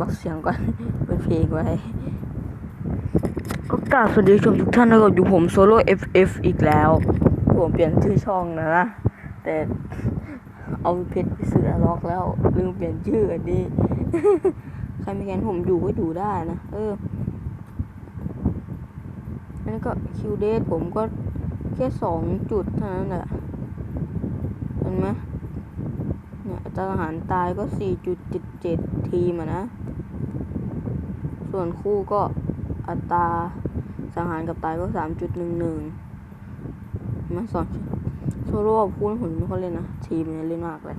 บอกเสียงก่อนเป็นเพลงไว้ก็กราบสวัสดีชมทุกท่านนะครับอยู่ผมโซโล่ FF อีกแล้ว ผมเปลี่ยนชื่อช่องนะนะ แต่เอาเพชรไปซื้อล็อกแล้วลืมเปลี่ยนชื่ออันนี้ใครไม่แกนผมดูก็ดูได้นะ เอออันนี้ก็คิวเดทผมก็แค่สองจุดเท่านั้นแหละ เห็นไหมเนี่ยอัตราทหารตายก็สี่จุดเจ็ดเจ็ดทีมอะนะ ส่วนคู่ก็อัตราสังหารกับตายก็สามจุดหนึ่งหนึ่งมาสอนโซโล่กับคู่ผมไม่ค่อยเล่นนะ ทีมเนี่ยเล่นมากเลย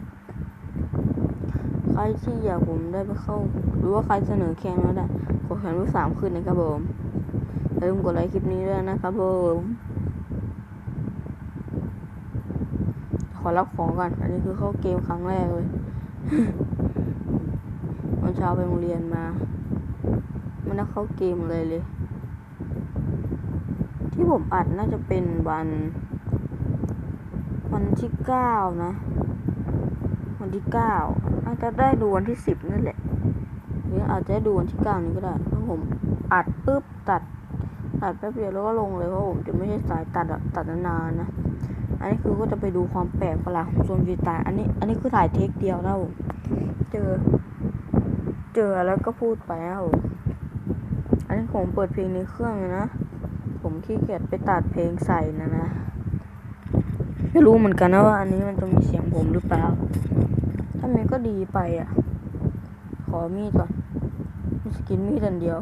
ใครที่อยากผมได้ไปเข้า หรือว่าใครเสนอแข่งมาได้ ขอแข่งรูปสามขึ้นนะครับผมอย่าลืมกดไลค์คลิปนี้ด้วยนะครับผมขอรับของก่อน อันนี้คือเข้าเกมครั้งแรกเลยวันเช้าไปโรงเรียนมา ไม่ได้เข้าเกมเลยเลย ที่ผมอัดน่าจะเป็นวัน วันที่เก้านะ วันที่เก้าอาจจะได้ดูวันที่สิบนั่นแหละหรืออาจจะได้ดูวันที่เก้านี้ก็ได้เพราะผมอัดปุ๊บตัด ตัดแป๊บเดียวแล้วก็ลงเลยเพราะผมจะไม่ใช่สายตัดตัดนานๆนะอันนี้คือก็จะไปดูความแปลกประหลาดของโซนฟรีตล์อันนี้ อันนี้คือถ่ายเทคเดียวนะผมเจอ เจอแล้วก็พูดไปนะผม ผมเปิดเพลงในเครื่องนะ ผมขี้เกียจไปตัดเพลงใส่นะนะ ไม่รู้เหมือนกันนะว่า อันนี้มันจะมีเสียงผมหรือเปล่า ถ้ามีก็ดีไปอะ ขอมีดก่อน มีสกินมีดอันเดียว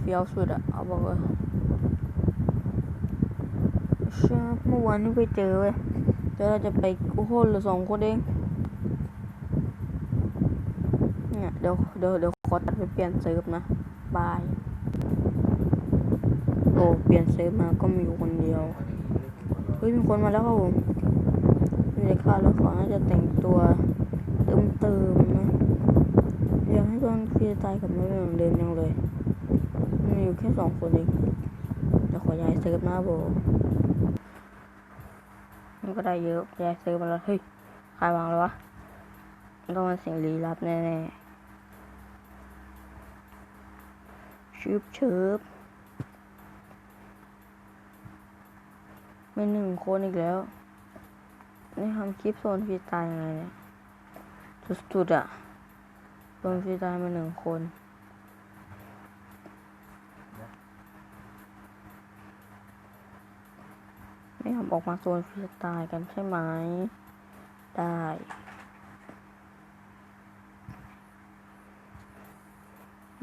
เฟี้ยวสุดอะ เอาบอกเลยเชื่อเมื่อวานนี้ไปเจอเว้ยเดี๋ยวเราจะไปโอ้โหหลือสองคนเอง เนี่ยเดี๋ยวเดี๋ยวเดี๋ยวขอตัดไปเปลี่ยนเซิร์ฟนะ บาย โอ้เปลี่ยนเซิร์ฟมาก็มีอยู่คนเดียว เฮ้ยมีคนมาแล้วครับผมมีแต่ค่าแล้วขอน่าจะแต่งตัวเติมเติมนะอยากให้ตอนฟรีสไตล์กับไม่เป็นเหมือนเดิมยังเลยมีอยู่แค่สองคนเองเดี๋ยวขอย้ายเซิร์ฟหน้าโบมันก็ได้เยอะแยกซื้อมาแล้วเฮ้ยใครวางแล้ววะต้องมาเสียงลี้ลับแน่ๆ ชืบเชืบมีหนึ่งคนอีกแล้ว นี่ทำคลิปโซนฟรีตล์ยังไงเนี่ยสุดๆอะโซนฟรีตล์มาหนึ่งคนไม่ยอมออกมาโซนฟรีตล์กันใช่ไหม ได้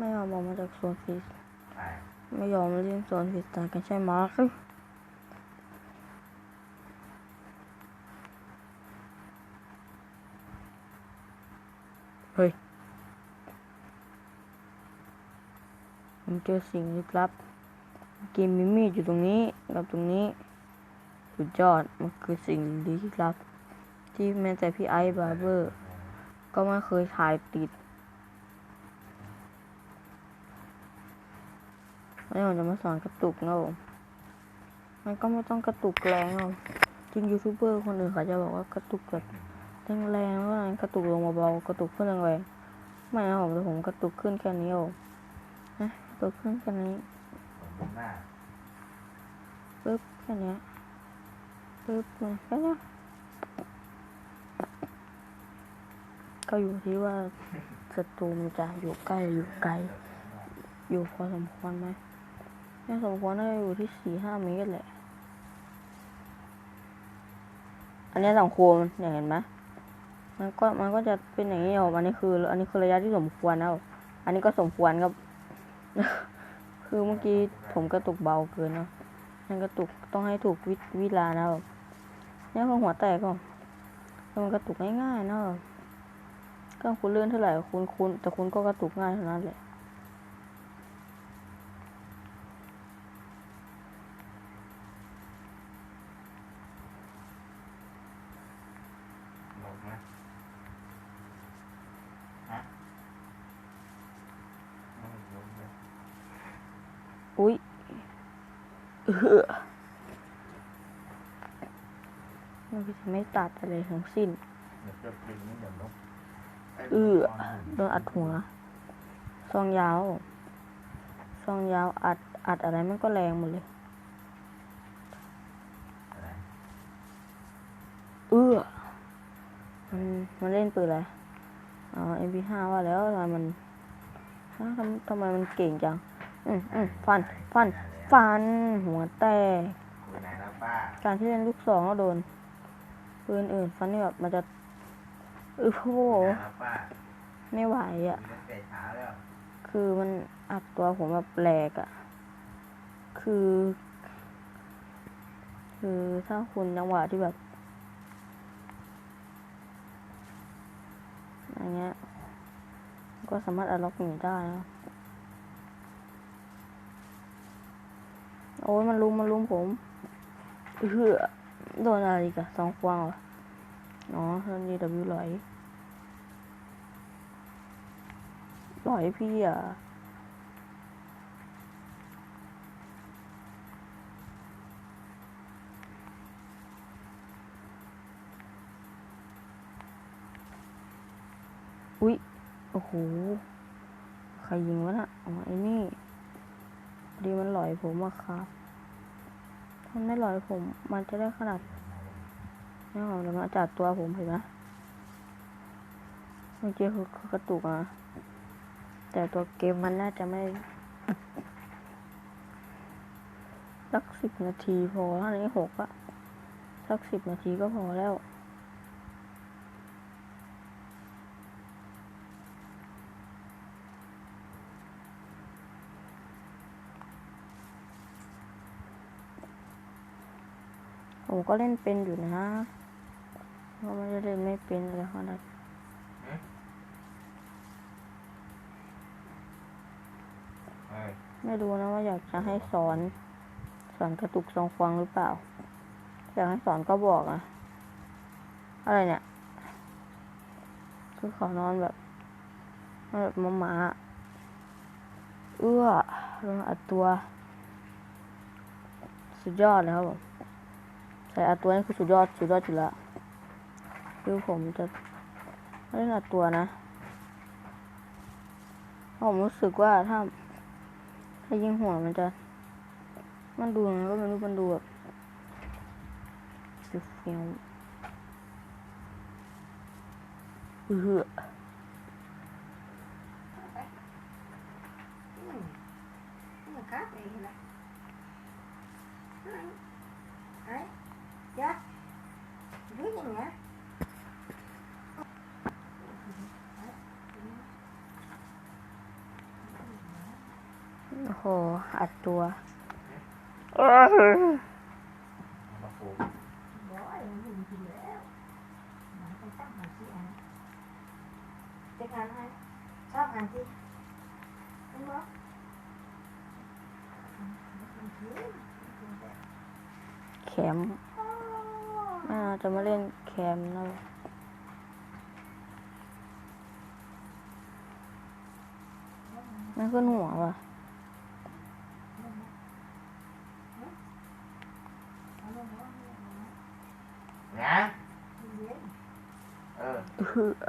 ไม่ยอมออกมาจากโซนฟรีสไม่ยอมเล่นโซนฟรีสไตล์กันใช่ไหมเฮ้ยผมเจอสิ่งลึกลับเกมมิมี่อยู่ตรงนี้กับตรงนี้สุดยอดมันคือสิ่งลี้ลับ ที่แม้แต่พี่ไอซ์บาร์เบอร์ ก็ไม่เคยถ่ายติด วันนี้ผมจะมาสอนกระตุกนะผมมันก็ไม่ต้องกระตุกแรงหรอกจริงยูทูบเบอร์คนอื่นเขาจะบอกว่ากระตุกแบบแรงๆแล้วนั้นกระตุกลงมาเบาๆกระตุกขึ้นแรงๆไม่นะผมแต่ผมกระตุกขึ้นแค่นี้โอ้นะกระตุกขึ้นแค่นี้ปึ๊บแค่นี้ปึ๊บเนี่ยแค่นี้ก็อยู่ที่ว่าศัตรูมันจะอยู่ใกล้อยู่ไกล อยู่พอสมควรไหม ไม่สมควรน่าจะอยู่ที่สี่ห้าเมตรแหละ อันนี้สังควรเนี่ยเห็นไหมมันก็มันก็จะเป็นอย่างนี้อะอันนี้คือ อันนี้คือระยะที่สมควรนะอันนี้ก็สมควรครับ คือเมื่อกี้ผมกระตุกเบาเกินเนาะนั่นกระตุกต้องให้ถูกวิวิลานะครับเนี่ยก็หัวแตกก็มันกระตุกง่ายๆเนาะก็คุณเลื่อนเท่าไหร่คุณคุณแต่คุณก็กระตุกง่ายเท่านั้นแหละ ลงนะฮะไม่ลงเลย อุ้ยเออมันก็จะ ไม่ตัดอะไรทั้งสิ้นเดี๋ยวจะเป็นนี่เดี๋ยวลบเออโดนอัดหัว ซองยาว ซองยาวอัดอัดอะไรมันก็แรงหมดเลยอะไรเออมันมันเล่นปืนอะไรอ๋อ MP5 ว่าแล้วทำไมมันฮะทำทำไมมันเก่งจัง อืมอืมฟัน ฟัน ฟัน หัวแตกคุยไหนแล้วป้าการที่เล่นลูกสองแล้วโดน ปืนอื่นฟันนี่แบบมันจะเออโหไหนแล้วป้าไม่ไหวอะ ตั้งแต่เช้าแล้วคือมันอัดตัวผมแบบแหลกอะ่ะ คือ คือถ้าคุณจังหวะที่แบบอย่างเงี้ย ก็สามารถอัดล็อกหนีได้นะโอ้ยมันลุมมันลุมผมเฮือ โดนอะไรอีกอะสองควงเหรออ๋อโดนดีดับหลอยหลอยพี่อะอุ๊ย โอ้โห ใครยิงวะน่ะอ๋อไอ้นี่ดีมันหลอยผมอะครับ มันไม่ลอยผม มันจะได้ขนาดนี่ของเดี๋ยวมาจัดตัวผมเห็นไหมเมื่อกี้คือกระตุกอะแต่ตัวเกมมันน่าจะไม่สักสิบนาทีพอถ้าในหกอะสักสิบนาทีก็พอแล้ว ผมก็เล่นเป็นอยู่นะก็ไม่ได้เล่นไม่เป็นอะไรขนาดเฮ้ยไม่รู้นะว่าอยากจะให้สอน สอนกระตุกทรงฟังหรือเปล่า อยากให้สอนก็บอกอะอะไรเนี่ย คือขอนอนแบบนอนแบบหมาๆอะเอื้อลงอัดตัว สุดยอดเลยครับผม ใส่อัดตัวนี่คือสุดยอดสุดยอดอยู่ล้วคือผมจะไม่ได้อัดตัวนะเพราะผมรู้สึกว่าถ้าถ้ายิงหัวมันจะ มันดูยังไงก็ไม่รู้มันดูแบบเฟี้ยวเออ อัดตัวชอบทานที่ไม่บอแคมไม่เจะมาเล่นแคมนะมันขึ้นหัวว่ะเอ อเอ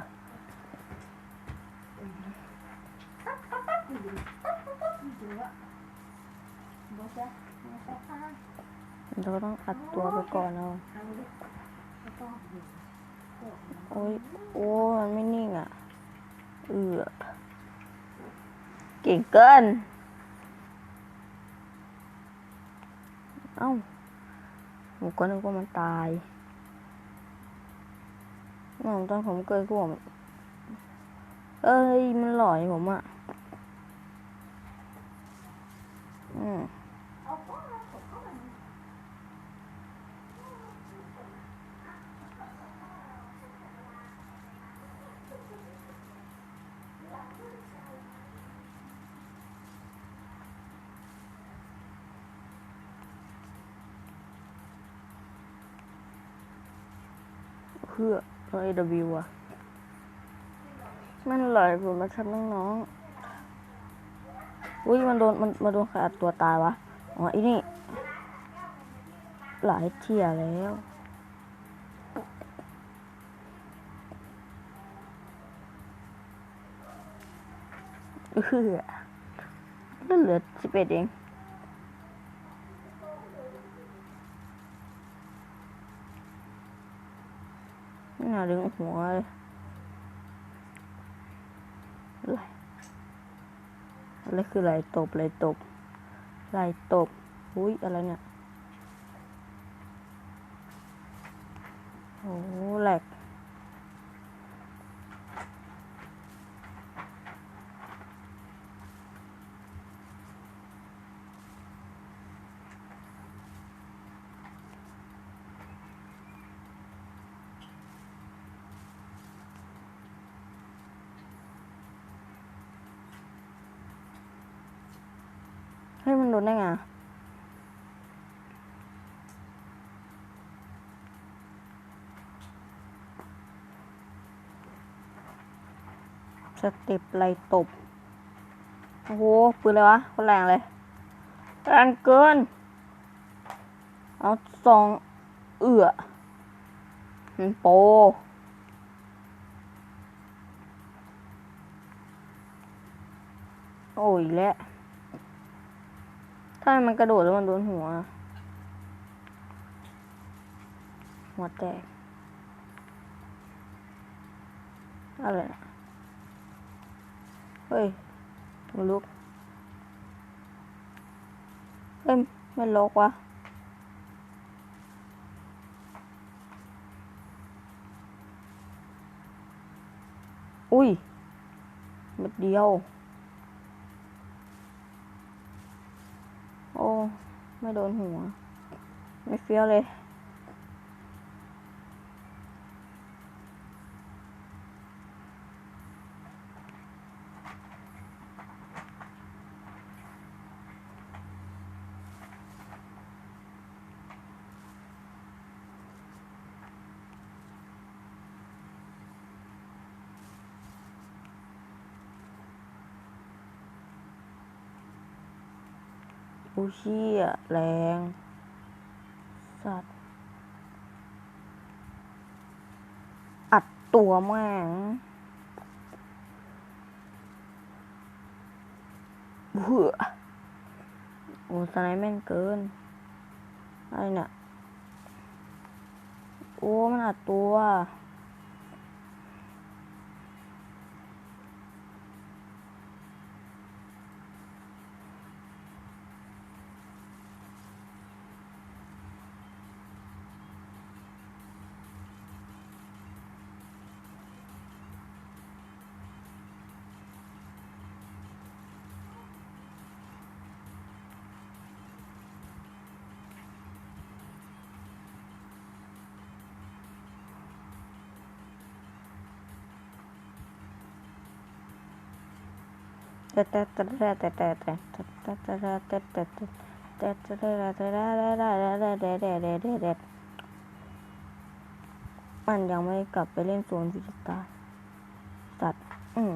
เราต้องอัดตัวไปก่อนเอาโอ้ย โอ้มันไม่นิ่งอะ เออเก่งเกิน เอ้าผมก็นึกว่ามันตาย น้องตอนผมเกิดก็ผมเอ้ย มันหลอยผมอะ อืมเพื่อ ตัว AW อะมันหลอยผมมาทับน้องๆ อุ้ยมันโดนมันมาโดนใครอัดตัวตายวะ อ๋อไอ้นี่ หลายเที่ยแล้ว เออเหลือสิบเอ็ดเอง ไม่น่า ดึงหัวเลยอะไรอะไรคือไหลตบไหลตบไหลตบอุ้ยอะไรเนี่ยโอ้แหลก ให้ยมันโดนได้ไงสเต็ปไหลตบ โอ้โห ปืนอะไรวะคนแรงเลยแรงเกิน เอาซองเอื้อมันโปโอ้ยแล้ว ถ้ามันกระโดดแล้วมันโดนหัว หัวแตก อะไรนะเฮ้ยมันลุก เฮ้ย ไม่ลกวะอุ้ยเม็ดเดียว โอ้ ไม่โดนหัว ไม่เฟี้ยวเลย เชี่ยแรง สัตว์ อัดตัวแม่งเบื่อโอ้สไนแม่งเกิน อะไรเนี่ย โอ้ มันอัดตัว มันยังไม่กลับไปเล่นโซนวิจิตาสัตว์ อืม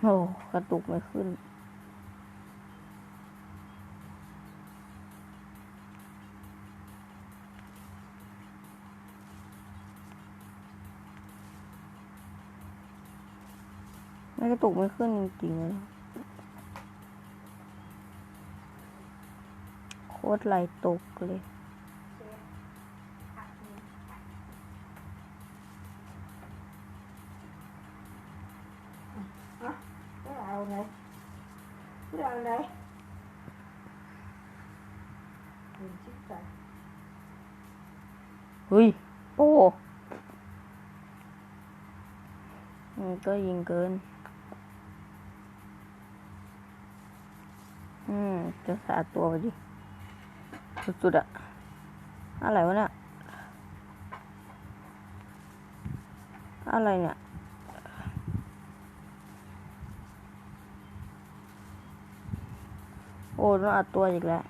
โอ้กระตุกไม่ขึ้น ไม่กระตุกไม่ขึ้นจริงๆเลยโคตรไหลตกเลยไม่เอาไหนไม่เอาไหนเฮ้ยโอ้มันก็ยิงเกิน อืม จะสาดตัวไปดิสุดๆอะอะไรวะเนี่ยอะไรเนี่ยโอ้ต้องอัดตัวอีกแล้ว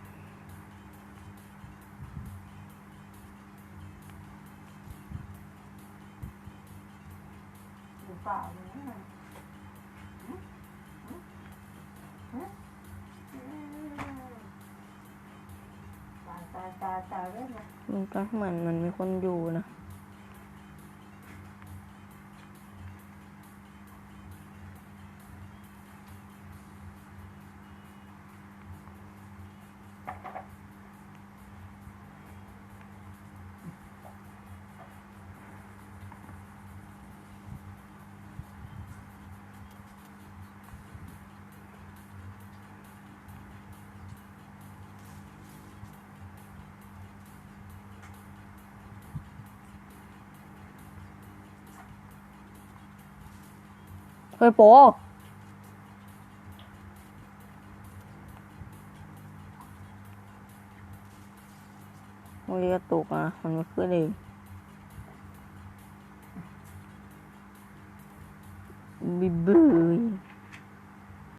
ตาตาเรื่องนะมันก็เหมือนมันมีคนอยู่นะ เฮ้ยโปมันกระตุกอะ มันไม่ขึ้นเอง